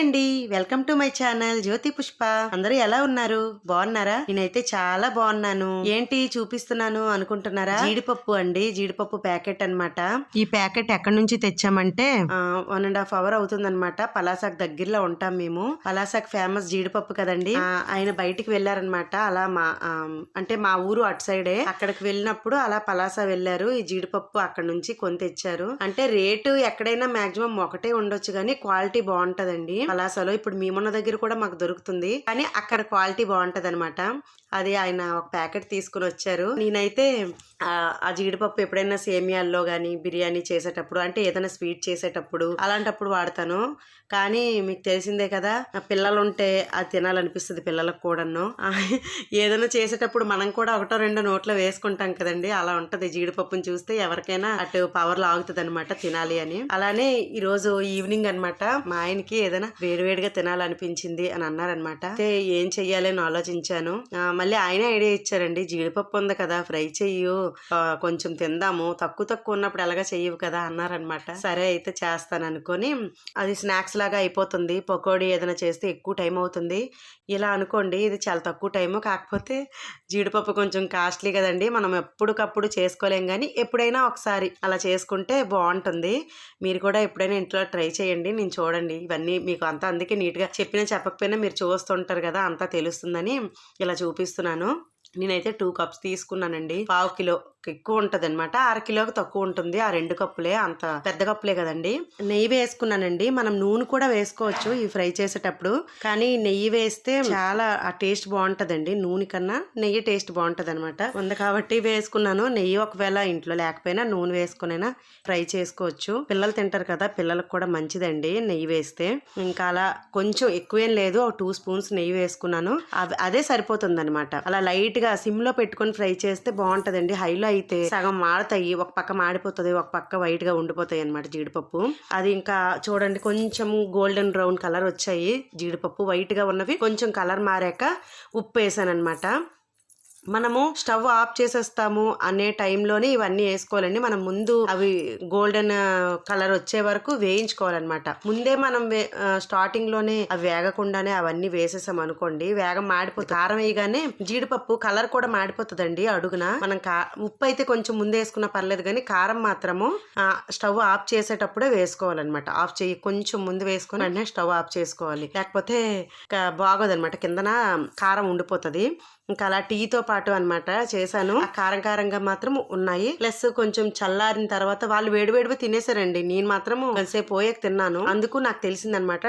Welcome to my channel Jyothi Pushpa. అందరూ ఎలా ఉన్నారు? బాగున్నారా? నేనైతే చాలా బాగున్నాను. ఏంటి చూపిస్తున్నాను అనుకుంటున్నారా? జీడిపప్పు అండి. జీడిపప్పు ప్యాకెట్ అన్నమాట. ఈ ప్యాకెట్ ఎక్కడి నుంచి తెచ్చామంటే వన్ అండ్ హాఫ్ అవర్ అవుతుంది అనమాట పలాసాక్ దగ్గరలో ఉంటాం మేము. పలాసాక్ ఫేమస్ జీడిపప్పు కదండి. ఆయన బయటికి వెళ్ళారనమాట అలా మా అంటే మా ఊరు అటు సైడే. అక్కడికి వెళ్ళినప్పుడు అలా పలాస వెళ్ళారు. ఈ జీడిపప్పు అక్కడ నుంచి కొని తెచ్చారు. అంటే రేటు ఎక్కడైనా మాక్సిమం ఒకటే ఉండొచ్చు కానీ క్వాలిటీ బాగుంటదండి. పలాసలో ఇప్పుడు మేమున్న దగ్గర కూడా మాకు దొరుకుతుంది. కానీ అక్కడ క్వాలిటీ బాగుంటది అనమాట అది ఆయన ఒక ప్యాకెట్ తీసుకుని వచ్చారు. నేనైతే ఆ, జీడిపప్పు ఎప్పుడైనా సేమియాల్లో కానీ బిర్యానీ చేసేటప్పుడు అంటే ఏదైనా స్వీట్ చేసేటప్పుడు అలాంటప్పుడు వాడతాను. కానీ మీకు తెలిసిందే కదా పిల్లలు ఉంటే అది తినాలనిపిస్తుంది పిల్లలకు కూడాను. ఏదైనా చేసేటప్పుడు మనం కూడా ఒకటో రెండో నోట్లో వేసుకుంటాం కదండి. అలా ఉంటుంది జీడిపప్పును చూస్తే ఎవరికైనా అటు పవర్లో ఆగుతుంది అనమాట తినాలి అని. అలానే ఈరోజు ఈవినింగ్ అన్నమాట. మా ఆయనకి ఏదైనా వేడివేడిగా తినాలనిపించింది అని అన్నారనమాట అయితే ఏం చెయ్యాలి అని ఆలోచించాను. మళ్ళీ ఆయన ఐడియా ఇచ్చారండి. జీడిపప్పు ఉంది కదా ఫ్రై చెయ్యు. కొంచెం తిందాము. తక్కువ తక్కువ ఉన్నప్పుడు ఎలాగా చెయ్యవు కదా అన్నారనమాట సరే అయితే చేస్తాను అనుకొని అది స్నాక్స్ లాగా అయిపోతుంది. పకోడీ ఏదైనా చేస్తే ఎక్కువ టైం అవుతుంది. ఇలా అనుకోండి ఇది చాలా తక్కువ టైము. కాకపోతే జీడిపప్పు కొంచెం కాస్ట్లీ కదండి. మనం ఎప్పటికప్పుడు చేసుకోలేం కానీ ఎప్పుడైనా ఒకసారి అలా చేసుకుంటే బాగుంటుంది. మీరు కూడా ఎప్పుడైనా ఇంట్లో ట్రై చేయండి. నేను చూడండి. ఇవన్నీ మీకు అంతా అందుకే నీట్గా చెప్పినా చెప్పకపోయినా మీరు చూస్తుంటారు కదా అంతా తెలుస్తుందని ఇలా చూపిస్తున్నాను. నేనైతే టూ కప్స్ తీసుకున్నానండి. పావు కిలో ఎక్కువ ఉంటది అనమాట అర కిలోకి తక్కువ ఉంటుంది. ఆ రెండు కప్పులే అంత పెద్ద కప్పులే కదండి. నెయ్యి వేసుకున్నానండి. మనం నూనె కూడా వేసుకోవచ్చు ఈ ఫ్రై చేసేటప్పుడు. కానీ నెయ్యి వేస్తే చాలా ఆ టేస్ట్ బాగుంటుందండి. నూనె కన్నా నెయ్యి టేస్ట్ బాగుంటుంది అనమాట ఉంది కాబట్టి వేసుకున్నాను. నెయ్యి ఒకవేళ ఇంట్లో లేకపోయినా నూనె వేసుకునైనా ఫ్రై చేసుకోవచ్చు. పిల్లలు తింటారు కదా పిల్లలకు కూడా మంచిదండి నెయ్యి వేస్తే. ఇంకా అలా కొంచెం ఎక్కువేం లేదు. ఒక టూ స్పూన్స్ నెయ్యి వేసుకున్నాను. అదే సరిపోతుంది అనమాట అలా లైట్ గా సిమ్లో పెట్టుకొని ఫ్రై చేస్తే బాగుంటుందండి. హైలో అయితే సగం మాడతాయి. ఒక పక్క మాడిపోతుంది ఒక పక్క వైట్గా ఉండిపోతాయి అనమాట జీడిపప్పు. అది ఇంకా చూడండి కొంచెం గోల్డెన్ బ్రౌన్ కలర్ వచ్చాయి జీడిపప్పు. వైట్గా ఉన్నవి కొంచెం కలర్ మారాక ఉప్పు వేసాను అనమాట మనము స్టవ్ ఆఫ్ చేసేస్తాము అనే టైంలోనే ఇవన్నీ వేసుకోవాలండి. మనం ముందు అవి గోల్డెన్ కలర్ వచ్చే వరకు వేయించుకోవాలన్నమాట. ముందే మనం వే- స్టార్టింగ్లోనే అవి వేగకుండానే అవన్నీ వేసేసాం అనుకోండి వేగం మాడిపోతుంది. కారం వేయగానే జీడిపప్పు కలర్ కూడా మాడిపోతుందండి అడుగున. మనం కా ఉప్పు అయితే కొంచెం ముందే వేసుకున్నా పర్లేదు కానీ కారం మాత్రము స్టవ్ ఆఫ్ చేసేటప్పుడే వేసుకోవాలన్నమాట. ఆఫ్ చేయి కొంచెం ముందు వేసుకొని వెంటనే స్టవ్ ఆఫ్ చేసుకోవాలి. లేకపోతే బాగోదన్నమాట. కిందన కారం ఉండిపోతుంది. ఇంకా అలా టీతో పాటు అనమాట చేశాను. కారం కారంగా మాత్రం ఉన్నాయి. ప్లస్ కొంచెం చల్లారిన తర్వాత వాళ్ళు వేడివేడిగా తినేసారండి. నేను మాత్రం కొంతసేపు పోయాక తిన్నాను. అందుకు నాకు తెలిసిందనమాట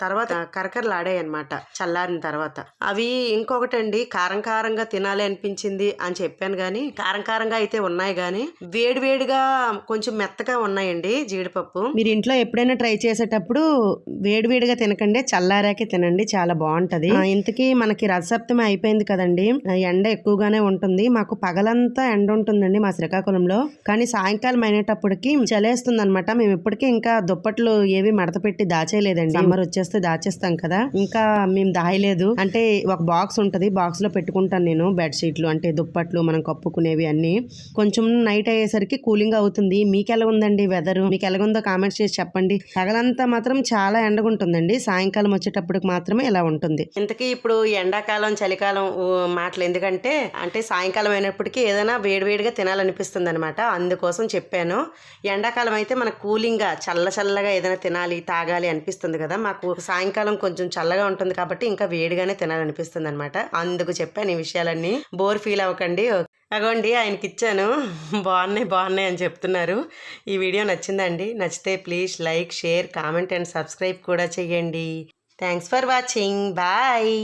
తర్వాత కరకరలాడాయి అనమాట చల్లారిన తర్వాత. అవి ఇంకొకటండి కారం కారంగా తినాలి అనిపించింది అని చెప్పాను కానీ కారం కారంగా అయితే ఉన్నాయి కానీ వేడివేడిగా కొంచెం మెత్తగా ఉన్నాయండి జీడిపప్పు. మీరు ఇంట్లో ఎప్పుడైనా ట్రై చేసేటప్పుడు వేడివేడిగా తినకండి చల్లారాకే తినండి చాలా బాగుంటది. ఆ, ఇంతకీ మనకి రథసప్తమి అయిపోయింది కదండి ఆ, ఎండ ఎక్కువగానే ఉంటుంది. మాకు పగలంతా ఎండ ఉంటుందండి మా శ్రీకాకుళంలో. కానీ సాయంకాలం అయినప్పటికి చలేస్తుంది అనమాట మేము ఇప్పటికీ ఇంకా దుప్పట్లు ఏవి మడత పెట్టి దాచేయలేదండి. సమ్మర్ వచ్చేస్తే దాచేస్తాం కదా. ఇంకా మేము దాయలేదు. అంటే ఒక బాక్స్ ఉంటది. బాక్స్లో పెట్టుకుంటాను నేను బెడ్ షీట్లు అంటే దుప్పట్లు మనం కప్పుకునేవి అన్ని. కొంచెం నైట్ అయ్యేసరికి కూలింగ్ అవుతుంది. మీకు ఎలా ఉందండి వెదర్? మీకు ఎలాగుందో కామెంట్స్ చేసి చెప్పండి. పగలంతా మాత్రం చాలా ఎండగుంటుందండి. సాయంకాలం వచ్చేటప్పటికి మాత్రమే ఇలా ఉంటుంది. ఇంతకీ ఇప్పుడు ఎండాకాలం చలికాలం మాటలు ఎందుకంటే అంటే సాయంకాలం అయినప్పటికీ ఏదైనా వేడివేడిగా తినాలనిపిస్తుంది అనమాట అందుకోసం చెప్పాను. ఎండాకాలం అయితే మనకు కూలింగ్గా చల్ల చల్లగా ఏదైనా తినాలి తాగాలి అనిపిస్తుంది కదా. కదా మాకు సాయంకాలం కొంచెం చల్లగా ఉంటుంది కాబట్టి ఇంకా వేడిగానే తినాలనిపిస్తుంది అనమాట అందుకు చెప్పాను ఈ విషయాలన్నీ. బోర్ ఫీల్ అవ్వకండి. అగోండి ఆయనకి ఇచ్చాను బాగున్నాయి బాగున్నాయి అని చెప్తున్నారు. ఈ వీడియో నచ్చిందండి. నచ్చితే please like share comment and subscribe కూడా చేయండి థ్యాంక్స్ ఫర్ వాచింగ్. బాయ్.